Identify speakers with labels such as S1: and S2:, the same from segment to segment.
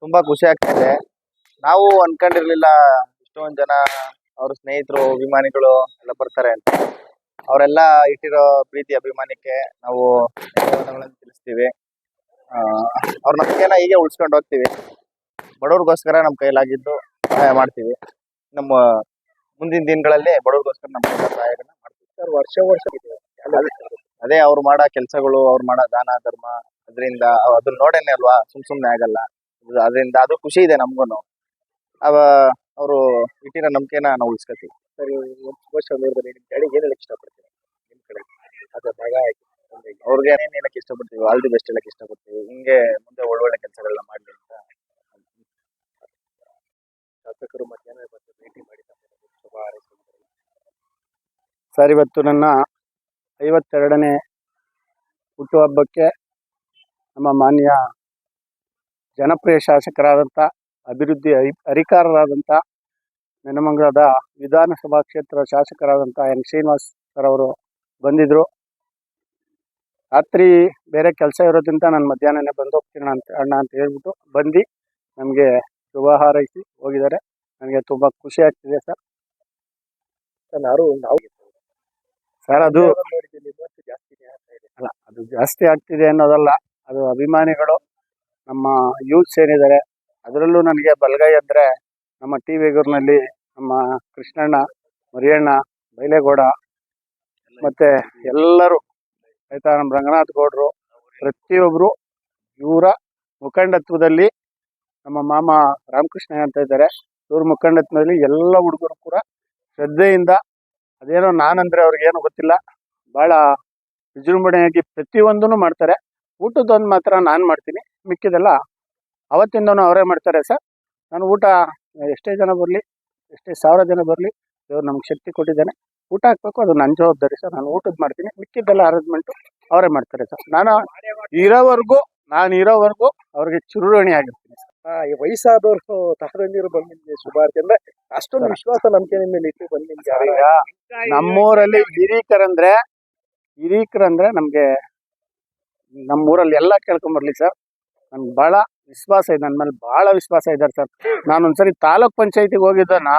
S1: ತುಂಬಾ ಖುಷಿ ಆಗ್ತಿದೆ. ನಾವು ಅನ್ಕೊಂಡಿರ್ಲಿಲ್ಲ ಇಷ್ಟೊಂದ್ ಜನ ಅವ್ರ ಸ್ನೇಹಿತರು ಅಭಿಮಾನಿಗಳು ಎಲ್ಲ ಬರ್ತಾರೆ ಅಂತ. ಅವರೆಲ್ಲ ಇಟ್ಟಿರೋ ಪ್ರೀತಿ ಅಭಿಮಾನಕ್ಕೆ ನಾವು ಧನ್ಯವಾದಗಳನ್ನು ತಿಳಿಸ್ತೀವಿ. ಆ, ಅವ್ರ ನಂಬಿಕೆನ ಹೀಗೆ ಉಳಿಸ್ಕೊಂಡು ಹೋಗ್ತೀವಿ. ಬಡವ್ರಿಗೋಸ್ಕರ ನಮ್ಮ ಕೈಲಾಗಿದ್ದು ಸಹಾಯ ಮಾಡ್ತೀವಿ. ನಮ್ಮ ಮುಂದಿನ ದಿನಗಳಲ್ಲಿ ಬಡವ್ರಿಗೋಸ್ಕರ ನಮ್ಮ ಸಹಾಯಗಳನ್ನ ಮಾಡ್ತೀವಿ.
S2: ಸರ್ ವರ್ಷ ವರ್ಷ ಇದೆ.
S1: ಅದೇ ಅವ್ರು ಮಾಡೋ ಕೆಲಸಗಳು ಅವ್ರು ಮಾಡೋ ದಾನ ಧರ್ಮ ಅದರಿಂದ ಅದನ್ನ ನೋಡೇನೆ ಅಲ್ವಾ? ಸುಮ್ ಸುಮ್ನೆ ಆಗಲ್ಲ. ಅದರಿಂದ ಅದು ಖುಷಿ ಇದೆ ನಮ್ಗೂನು. ಅವ ಅವರು ಇಟ್ಟಿರೋ ನಂಬಿಕೆನ ನಾವು ಉಳಿಸ್ಕೊತೀವಿ.
S2: ಸರಿ ನೀವು ಒಂದು ವರ್ಷ ನೋಡಿದ್ರೆ ನಿಮ್ಮ ಡ್ಯಾಡಿ ಏನ್ ಹೇಳಕ್ ಇಷ್ಟಪಡ್ತೀರಾ? ನಿಮ್ ಕಡೆ? ಅದ ಮಗ ಆಗಿ ತಂದೆಗೆ.
S1: ಅವ್ರಿಗೆ ಏನೇನ್ ಹೇಳಕ್ ಇಷ್ಟಪಡ್ತೀವಿ? ಆಲ್ ದಿ ಬೆಸ್ಟ್ ಹೇಳಕ್ ಇಷ್ಟಪಡ್ತೀವಿ. ಹಿಂಗೆ ಮುಂದೆ ಒಳ್ಳೊಳ್ಳೆ ಕೆಲಸಗಳನ್ನ ಮಾಡಲಿ ಅಂತ.
S2: ಶಾಸಕರು ಮಧ್ಯಾಹ್ನ ಭೇಟಿ ಮಾಡಿ.
S3: ಸರ್ ಇವತ್ತು ನನ್ನ ಐವತ್ತೆರಡನೇ ಹುಟ್ಟುಹಬ್ಬಕ್ಕೆ ನಮ್ಮ ಮಾನ್ಯ ಜನಪ್ರಿಯ ಶಾಸಕರಾದಂಥ, ಅಭಿವೃದ್ಧಿ ಹರಿ ಹರಿಕಾರರಾದಂಥ ನೆನಮಂಗಲದ ವಿಧಾನಸಭಾ ಕ್ಷೇತ್ರ ಶಾಸಕರಾದಂಥ ಎನ್. ಶ್ರೀನಿವಾಸ್ ಸರ್ ಅವರು ಬಂದಿದ್ದರು ರಾತ್ರಿ ಬೇರೆ ಕೆಲಸ ಇರೋದ್ರಿಂದ ನಾನು ಮಧ್ಯಾಹ್ನನೇ ಬಂದು ಹೋಗ್ತೀನಿ ಅಂತ, ಅಣ್ಣ ಅಂತ ಹೇಳ್ಬಿಟ್ಟು ಬಂದು ನಮಗೆ ಶುಭ ಹಾರೈಸಿ ಹೋಗಿದ್ದಾರೆ. ನನಗೆ ತುಂಬ ಖುಷಿ ಆಗ್ತಿದೆ ಸರ್.
S2: ನಾನು ನಾವು
S3: ಸರ್ ಅದು ಅಲ್ಲ ಅದು ಜಾಸ್ತಿ ಆಗ್ತಿದೆ ಅನ್ನೋದಲ್ಲ ಅದು ಅಭಿಮಾನಿಗಳು ನಮ್ಮ ಯೂತ್ಸ್ ಏನಿದ್ದಾರೆ ಅದರಲ್ಲೂ ನನಗೆ ಬಲಗೈ ಅಂದರೆ ನಮ್ಮ ಟಿ ವಿಗೂರ್ನಲ್ಲಿ ನಮ್ಮ ಕೃಷ್ಣಣ್ಣ ಮರಿಯಣ್ಣ ಬೈಲೇಗೌಡ ಮತ್ತೆ ಎಲ್ಲರೂ ಆಯ್ತಾ ನಮ್ಮ ರಂಗನಾಥ್ ಗೌಡರು ಪ್ರತಿಯೊಬ್ಬರು ಇವರ ಮುಖಂಡತ್ವದಲ್ಲಿ ನಮ್ಮ ಮಾಮ ರಾಮಕೃಷ್ಣ ಅಂತ ಇದ್ದಾರೆ. ಇವ್ರ ಮುಖಂಡತ್ವದಲ್ಲಿ ಎಲ್ಲ ಹುಡುಗರು ಕೂಡ ಶ್ರದ್ಧೆಯಿಂದ ಅದೇನೋ ನಾನಂದ್ರೆ ಅವ್ರಿಗೇನು ಗೊತ್ತಿಲ್ಲ. ಭಾಳ ವಿಜೃಂಭಣೆಯಾಗಿ ಪ್ರತಿಯೊಂದೂ ಮಾಡ್ತಾರೆ. ಊಟದೊಂದು ಮಾತ್ರ ನಾನು ಮಾಡ್ತೀನಿ. ಮಿಕ್ಕಿದೆಲ್ಲ ಅವತ್ತಿಂದನೂ ಅವರೇ ಮಾಡ್ತಾರೆ ಸರ್. ನಾನು ಊಟ ಎಷ್ಟೇ ಜನ ಬರಲಿ, ಎಷ್ಟೇ ಸಾವಿರ ಜನ ಬರಲಿ, ಇವ್ರು ನಮ್ಗೆ ಶಕ್ತಿ ಕೊಟ್ಟಿದ್ದಾನೆ. ಊಟ ಹಾಕಬೇಕು, ಅದು ನನ್ನ ಜವಾಬ್ದಾರಿ ಸರ್. ನಾನು ಊಟದ ಮಾಡ್ತೀನಿ. ಮಿಕ್ಕಿದ್ದೆಲ್ಲ ಅರೇಂಜ್ಮೆಂಟು ಅವರೇ ಮಾಡ್ತಾರೆ ಸರ್. ನಾನು ಇರೋವರೆಗೂ ನಾನು ಇರೋವರೆಗೂ ಅವ್ರಿಗೆ ಚುರುಣಿ ಆಗಿರ್ತೀನಿ
S2: ವಯಸ್ಸಾದವರು ತಹದಂದಿರು ಬಂದು ನಿಮ್ಗೆ ಸುಮಾರು ಅಂದ್ರೆ ಅಷ್ಟೊಂದು ವಿಶ್ವಾಸ ನಂಬಿಕೆ ನಿಮ್ಮ ಮೇಲೆ ಇಟ್ಟು ಬಂದು ನಿಮ್ಗೆ
S3: ಈಗ ನಮ್ಮೂರಲ್ಲಿ ಹಿರೀಕರಂದ್ರೆ ಹಿರೀಕರಂದ್ರೆ ನಮಗೆ ನಮ್ಮೂರಲ್ಲಿ ಎಲ್ಲ ಕೇಳ್ಕೊಂಬರ್ಲಿ ಸರ್. ನನ್ಗೆ ಬಹಳ ವಿಶ್ವಾಸ ಇದೆ ನನ್ನ ಮೇಲೆ ಬಹಳ ವಿಶ್ವಾಸ ಇದ್ದಾರೆ ಸರ್. ನಾನು ಒಂದ್ಸರಿ ತಾಲೂಕ್ ಪಂಚಾಯತಿಗೆ ಹೋಗಿದ್ದಾನ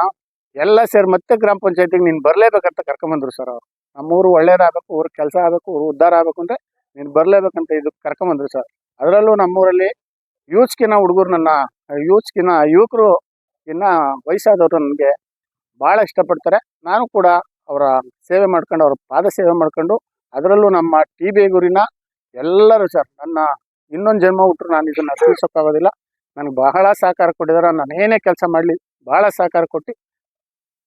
S3: ಎಲ್ಲ ಸೇರಿ ಮತ್ತೆ ಗ್ರಾಮ ಪಂಚಾಯತಿಗೆ ನೀನು ಬರಲೇಬೇಕಂತ ಕರ್ಕೊಂಬಂದ್ರು ಸರ್ ಅವ್ರು. ನಮ್ಮೂರು ಒಳ್ಳೇದಾಗಬೇಕು ಊರು ಕೆಲಸ ಆಗಬೇಕು ಊರು ಉದ್ಧಾರ ಆಗಬೇಕು ಅಂದ್ರೆ ನೀನು ಬರಲೇಬೇಕಂತ ಇದು ಕರ್ಕೊಂಬಂದ್ರು ಸರ್. ಅದರಲ್ಲೂ ನಮ್ಮೂರಲ್ಲಿ ಯೂತ್ಸ್ಕಿನ ಹುಡುಗರು ನನ್ನ, ಯೂತ್ಸ್ಕಿನ ಯುವಕರು ಇನ್ನ ವಯಸ್ಸಾದವರು ನನಗೆ ಭಾಳ ಇಷ್ಟಪಡ್ತಾರೆ. ನಾನು ಕೂಡ ಅವರ ಸೇವೆ ಮಾಡ್ಕೊಂಡು, ಅವರ ಪಾದ ಸೇವೆ ಮಾಡ್ಕೊಂಡು, ಅದರಲ್ಲೂ ನಮ್ಮ ಟಿ ಬೇಗೂರಿನ ಎಲ್ಲರೂ ಸರ್, ನನ್ನ ಇನ್ನೊಂದು ಜನ್ಮ ಹುಟ್ಟರು ನಾನು ಇದನ್ನು ತಿಳಿಸೋಕ್ಕಾಗೋದಿಲ್ಲ ನನಗೆ ಬಹಳ ಸಹಕಾರ ಕೊಟ್ಟಿದ್ದಾರೆ. ನಾನು ಏನೇ ಕೆಲಸ ಮಾಡಲಿ, ಬಹಳ ಸಹಕಾರ ಕೊಟ್ಟು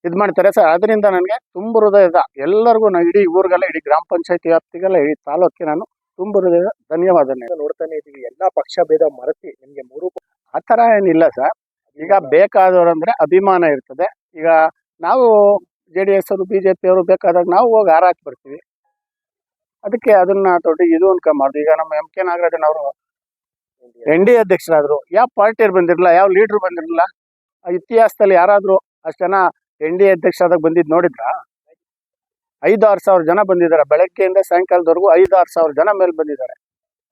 S3: ಇದು ಮಾಡ್ತಾರೆ ಸರ್. ಅದರಿಂದ ನನಗೆ ತುಂಬ ಹೃದಯದ ಎಲ್ಲರಿಗೂ ನಾನು ಇಡೀ ಊರಿಗೆಲ್ಲ, ಇಡೀ ಗ್ರಾಮ ಪಂಚಾಯತಿ ವ್ಯಾಪ್ತಿಗೆಲ್ಲ, ಇಡೀ ತಾಲೂಕಿಗೆ ನಾನು ತುಂಬ ಧನ್ಯವಾದ ಧನ್ಯವಾದನೆ
S2: ನೋಡ್ತಾನೆ ಇದೀವಿ ಎಲ್ಲಾ ಪಕ್ಷ ಭೇದ ಮರೆತಿ ನಿಮ್ಗೆ ಮೂರು
S3: ಆ ತರ ಏನಿಲ್ಲ ಸರ್. ಈಗ ಬೇಕಾದವರು ಅಂದ್ರೆ ಅಭಿಮಾನ ಇರ್ತದೆ. ಈಗ ನಾವು ಜೆ ಡಿ ಎಸ್ ಅವರು ಬಿ ಜೆ ಅವರು ಬೇಕಾದಾಗ ನಾವು ಹೋಗಿ ಹಾರ ಬರ್ತೀವಿ. ಅದಕ್ಕೆ ಅದನ್ನ ದೊಡ್ಡ ಇದು ಅನ್ಕೊಂಬಾರ್ದು ಈಗ ನಮ್ಮ ಎಂ ಕೆ ನಾಗರಾಜನ್ ಅವರು ಎನ್ ಡಿ ಅಧ್ಯಕ್ಷರಾದ್ರು ಯಾವ ಪಾರ್ಟಿಯವ್ರು ಬಂದಿರಲಿಲ್ಲ ಯಾವ ಲೀಡರ್ ಬಂದಿರಲಿಲ್ಲ ಆ ಇತಿಹಾಸದಲ್ಲಿ ಯಾರಾದರೂ ಅಷ್ಟು ಜನ ಎನ್ ಡಿ ಅಧ್ಯಕ್ಷರಾದಾಗ ಬಂದಿದ್ದು ನೋಡಿದ್ರಾ? ಐದು ಆರು ಸಾವಿರ ಜನ ಬಂದಿದ್ದಾರೆ. ಬೆಳಗ್ಗೆಯಿಂದ ಸಾಯಂಕಾಲದವರೆಗೂ ಐದು ಆರು ಸಾವಿರ ಜನ ಮೇಲೆ ಬಂದಿದ್ದಾರೆ.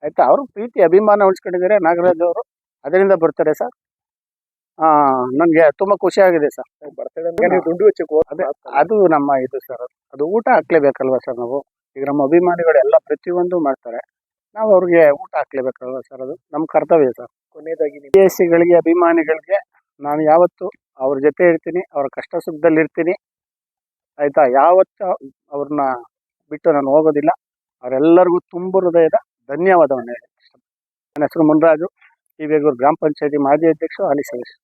S3: ಆಯ್ತಾ? ಅವರು ಪ್ರೀತಿ ಅಭಿಮಾನ ಉಳಿಸ್ಕೊಂಡಿದ್ದಾರೆ ನಾಗರಾಜ್ ಅವರು. ಅದರಿಂದ ಬರ್ತಾರೆ ಸರ್. ನನಗೆ ತುಂಬ ಖುಷಿಯಾಗಿದೆ ಸರ್.
S2: ವೆಚ್ಚಕ್ಕೆ
S3: ಅದೇ ಅದು ನಮ್ಮ ಇದು ಸರ್. ಅದು ಊಟ ಹಾಕ್ಲೇಬೇಕಲ್ವಾ ಸರ್ ನಾವು? ಈಗ ನಮ್ಮ ಅಭಿಮಾನಿಗಳು ಎಲ್ಲ ಪ್ರತಿಯೊಂದು ಮಾಡ್ತಾರೆ. ನಾವು ಅವ್ರಿಗೆ ಊಟ ಹಾಕ್ಲೇಬೇಕಲ್ವಾ ಸರ್ ಅದು? ನಮ್ಮ ಕರ್ತವ್ಯ ಸರ್.
S2: ಕೊನೆಯದಾಗಿ ವಿದೇಶಿಗಳಿಗೆ
S3: ಕೆ ಸಿ ಗಳಿಗೆ ಅಭಿಮಾನಿಗಳಿಗೆ ನಾನು ಯಾವತ್ತು ಅವ್ರ ಜೊತೆ ಇರ್ತೀನಿ ಅವ್ರ ಕಷ್ಟ ಸುಖದಲ್ಲಿ ಇರ್ತೀನಿ ಆಯ್ತಾ? ಯಾವತ್ತು ಅವ್ರನ್ನ ಬಿಟ್ಟು ನಾನು ಹೋಗೋದಿಲ್ಲ. ಅವರೆಲ್ಲರಿಗೂ ತುಂಬ ಹೃದಯದ ಧನ್ಯವಾದವನ್ನು ಹೇಳಿ. ನನ್ನ ಹೆಸರು ಮುನ್ರಾಜು. ಟಿ ಬೇಗೂರು ಗ್ರಾಮ ಪಂಚಾಯತಿ ಮಾಜಿ ಅಧ್ಯಕ್ಷ ಹಾಲಿ ಸದಸ್ಯ